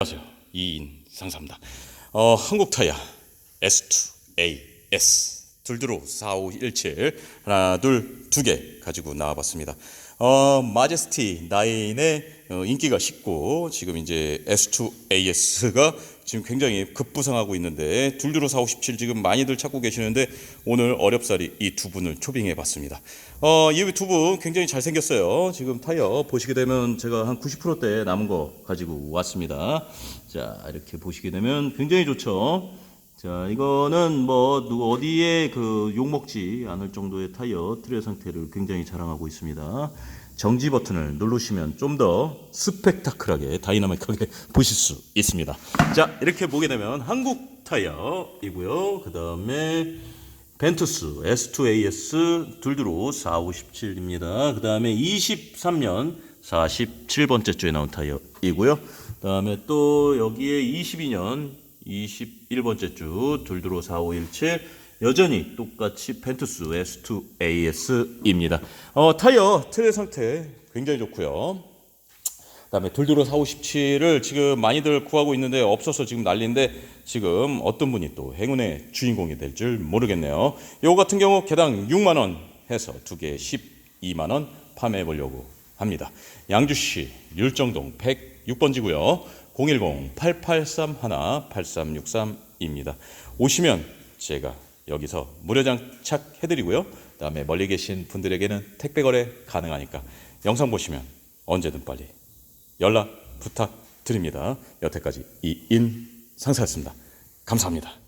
안녕하세요. 이인 상사입니다. 어, 한국 타이어 S2AS 둘두로 4517 하나 둘 두 개 가지고 나와봤습니다. 어, 마제스티 9의 어, 인기가 식고 지금 이제 S2AS가 지금 굉장히 급부상하고 있는데 둘두로 4517 지금 많이들 찾고 계시는데 오늘 어렵사리 이 두 분을 초빙해 봤습니다. 어, 이 두 분 굉장히 잘 생겼어요. 지금 타이어 보시게 되면 제가 한 90%대 남은 거 가지고 왔습니다. 자, 이렇게 보시게 되면 굉장히 좋죠. 자, 이거는 뭐 누구 어디에 그 욕먹지 않을 정도의 타이어 트레 상태를 굉장히 자랑하고 있습니다. 정지 버튼을 누르시면 좀 더 스펙타클하게 다이나믹하게 보실 수 있습니다. 자, 이렇게 보게 되면 한국 타이어이고요. 그 다음에 벤투스 S2AS 둘두로 4517입니다. 그 다음에 23년 47번째 주에 나온 타이어이고요. 그 다음에 또 여기에 22년 21번째 주 둘두로 4517 여전히 똑같이 펜투스 S2AS입니다. 어, 타이어 트레 상태 굉장히 좋고요. 그다음에 돌도로 4517을 지금 많이들 구하고 있는데 없어서 지금 난리인데 지금 어떤 분이 또 행운의 주인공이 될 줄 모르겠네요. 요 같은 경우 개당 6만 원 해서 두 개 12만 원 판매해 보려고 합니다. 양주시 율정동 106번지고요. 010-8831-8363입니다. 오시면 제가 여기서 무료 장착 해드리고요. 그 다음에 멀리 계신 분들에게는 택배 거래 가능하니까 영상 보시면 언제든 빨리 연락 부탁드립니다. 여태까지 이인 상사였습니다. 감사합니다.